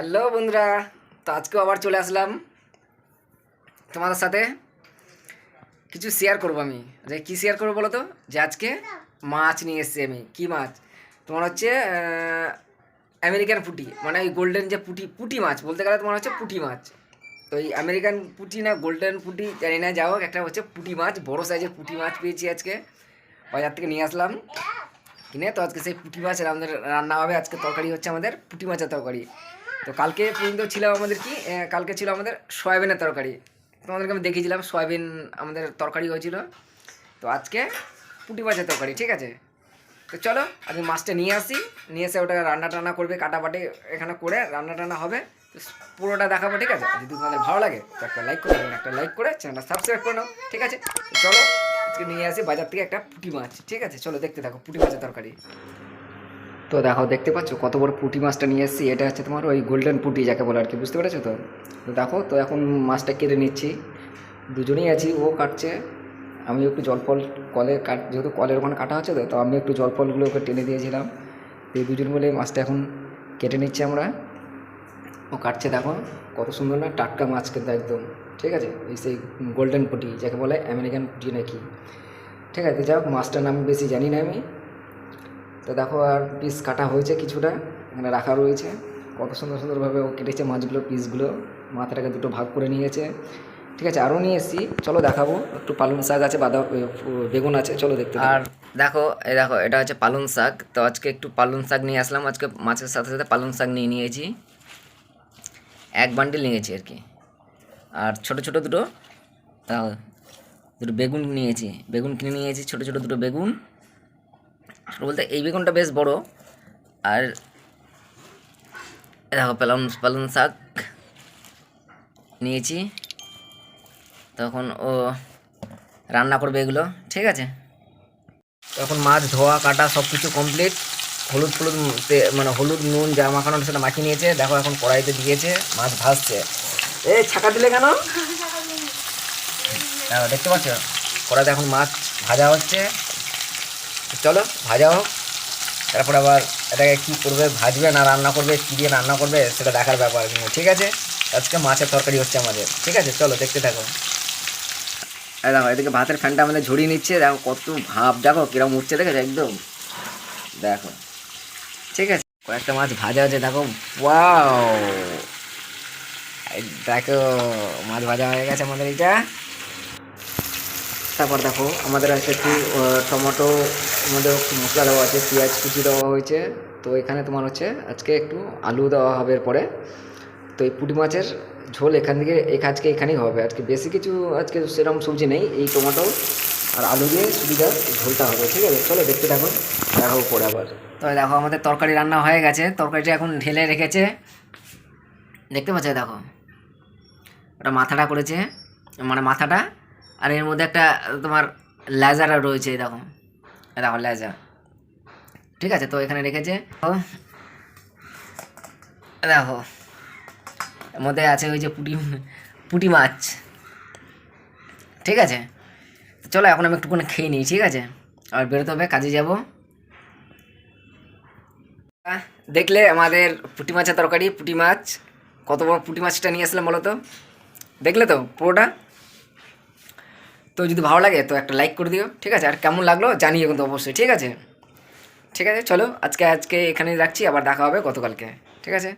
Hello বন্ধুরা, তো আজকেও আবার চলে আসলাম তোমাদের সাথে। কিছু শেয়ার করব আমি। যে কী শেয়ার করব বলো তো? যে আজকে মাছ নিয়ে এসেছি আমি। কী মাছ? তোমার হচ্ছে আমেরিকান পুটি। মানে ওই গোল্ডেন যে পুটি পুটি মাছ। বলতে গেলে তোমার হচ্ছে পুটি মাছ। তো এই আমেরিকান পুটি না গোল্ডেন পুটি, জানি না যাও একটা হচ্ছে পুটি মাছ। বড় সাইজের পুটি মাছ পেয়েছি আজকে। বাজার থেকে নিয়ে আসলাম। কিনে, তো আজকে সেই পুঁটি মাছ আমাদের রান্না হবে। আজকে তরকারি হচ্ছে আমাদের পুঁটি মাছের তরকারি। তো কালকে পর্যন্ত ছিল আমাদের কি কালকে ছিল আমাদের সয়াবিনের তরকারি। তোমাদেরকে আমি দেখিয়েছিলাম, সয়াবিন আমাদের তরকারি হয়েছিল। তো আজকে পুঁটি মাছের তরকারি, ঠিক আছে? তো চলো, আজকে মাছটা নিয়ে আসি। নিয়ে এসে ওটা রান্না টান্না করবে কাটাবাটি এখানে করে রান্না টান্না হবে। পুরোটা দেখাবো, ঠিক আছে? যদি তোমাদের ভালো লাগে, তো একটা লাইক করে একটা লাইক করে চ্যানেলটা সাবস্ক্রাইব করে নাও, ঠিক আছে? চলো, আজকে নিয়ে আসি বাজার থেকে একটা পুঁটি মাছ, ঠিক আছে? চলো দেখতে থাকো, পুঁটি মাছের তরকারি। তো দেখো, দেখতে পাচ্ছ কত বড় পুঁটি মাছটা নিয়ে এসেছি? এটা হচ্ছে তোমার ওই গোল্ডেন পুঁটি যাকে বলে আর কি, বুঝতে পেরেছ তো? তো দেখো, তো এখন মাছটা কেটে নিচ্ছি। দুজনেই আছি, ও কাটছে আমি একটু জল ফল কলে কাট, যেহেতু কলের ওখানে কাটা হচ্ছে তো তো আমি একটু জল ফলগুলো ওকে টেনে দিয়েছিলাম। তো এই দুজন মিলে মাছটা এখন কেটে নিচ্ছি আমরা। ও কাটছে, দেখো, কত সুন্দর না টাটকা মাছ কিন্তু একদম, ঠিক আছে? এই সেই গোল্ডেন পুটি, যাকে বলে আমেরিকান পুটি নাকি? ঠিক আছে, যাই হোক, মাছটার নাম বেশি জানি না আমি। তো দেখো আর পিস কাটা হয়েছে কিছুটা, এখানে রাখা রয়েছে। কত সুন্দর সুন্দরভাবে ও কেটেছে মাছগুলো পিসগুলো মাথাটাকে দুটো ভাগ করে নিয়েছে। ঠিক আছে আরও নিয়ে এসেছি। চলো দেখাবো। একটু পালং শাক আছে বাদা বেগুন আছে, চলো দেখতে আর দেখো, এই দেখো, এটা হচ্ছে পালং শাক। তো আজকে একটু পালং শাক নিয়ে আসলাম। আজকে মাছের সাথে সাথে পালং শাক নিয়ে নিয়েছি। এক বান্ডিল নিয়েছি আর কি। আর ছোট ছোট দুটো দুটো বেগুন নিয়েছি। বেগুন কিনে নিয়েছি, ছোট ছোট দুটো বেগুন। আসলে বলতে এই বেগুনটা বেশ বড়। আর দেখো পালং পালং শাক নিয়েছি। তখন ও রান্না করবে এগুলো ঠিক আছে? তখন মাছ ধোয়া কাটা সব কিছু কমপ্লিট হলুদ ফলুদ মানে হলুদ নুন যা মাখানোর সেটা মাখিয়ে নিয়েছে। দেখো এখন কড়াইতে দিয়েছে মাছ ভাজছে। এ ছাকা দিলে কেন? দেখো, দেখতে পাচ্ছ? কড়াইতে এখন মাছ ভাজা হচ্ছে। চলো, ভাজা হোক। তারপর আবার এটাকে কী করবে, ভাজবে না রান্না করবে, কী দিয়ে রান্না করবে, সেটা দেখার ব্যাপার কিন্তু ঠিক আছে? আজকে মাছের তরকারি হচ্ছে আমাদের। ঠিক আছে? চলো, দেখতে থাকো। দেখো, এদিকে ভাতের ফ্যানটা আমাদের ঝরিয়ে নিচ্ছে। দেখো, কত ভাব। দেখো, কিরম উঠছে, দেখেছ একদম? দেখো। ঠিক আছে? কয়েকটা মাছ ভাজা হচ্ছে দেখো। ওয়াও! দেখো, মাছ ভাজা হয়ে গেছে আমাদের এটা তারপর দেখো, আমাদের আছে একটু টমেটো, আমাদের মশলা দেওয়া আছে, পেঁয়াজ কুচি দেওয়া হয়েছে। তো এখানে তোমার হচ্ছে আজকে একটু আলু দেওয়া হবে পরে তো এই পুঁটি মাছের ঝোল এখান থেকে আজকে এখানেই হবে। আজকে বেশি কিছু আজকে সেরকম সবজি নেই, এই টমেটো আর আলু দিয়ে সুবিধা ঝোলটা হবে, ঠিক আছে? চলো দেখতে থাকো, দেখো পরে আবার। তো দেখো, আমাদের তরকারি রান্না হয়ে গেছে। তরকারিটা এখন ঢেলে রেখেছে। দেখতে পাচ্ছ, দেখো, ওটা মাথাটা করেছে। মানে মাথাটা আর এর মধ্যে একটা, তোমার লেজার রয়েছে দেখো। দেখো লেজার ঠিক আছে, তো এখানে রেখেছে। দেখো, এর মধ্যে আছে ওই যে পুটি পুটি মাছ। ঠিক আছে? চলো, এখন আমি একটুখানি খেয়ে নিই, ঠিক আছে? আর বেরোতে হবে, কাজে যাব। দেখলে আমাদের পুঁটি মাছের তরকারি, পুঁটি মাছ। কত বড় পুঁটি মাছটা নিয়ে আসলাম বলো তো? দেখলে তো পুরোটা? তো যদি ভালো লাগে, তো একটা লাইক করে দিও, ঠিক আছে? আর কেমন লাগল জানিও কিন্তু অবশ্যই, ঠিক আছে? ঠিক আছে, চলো, আজকে আজকে এখানেই রাখছি, আবার দেখা হবে গতকালকে, ঠিক আছে?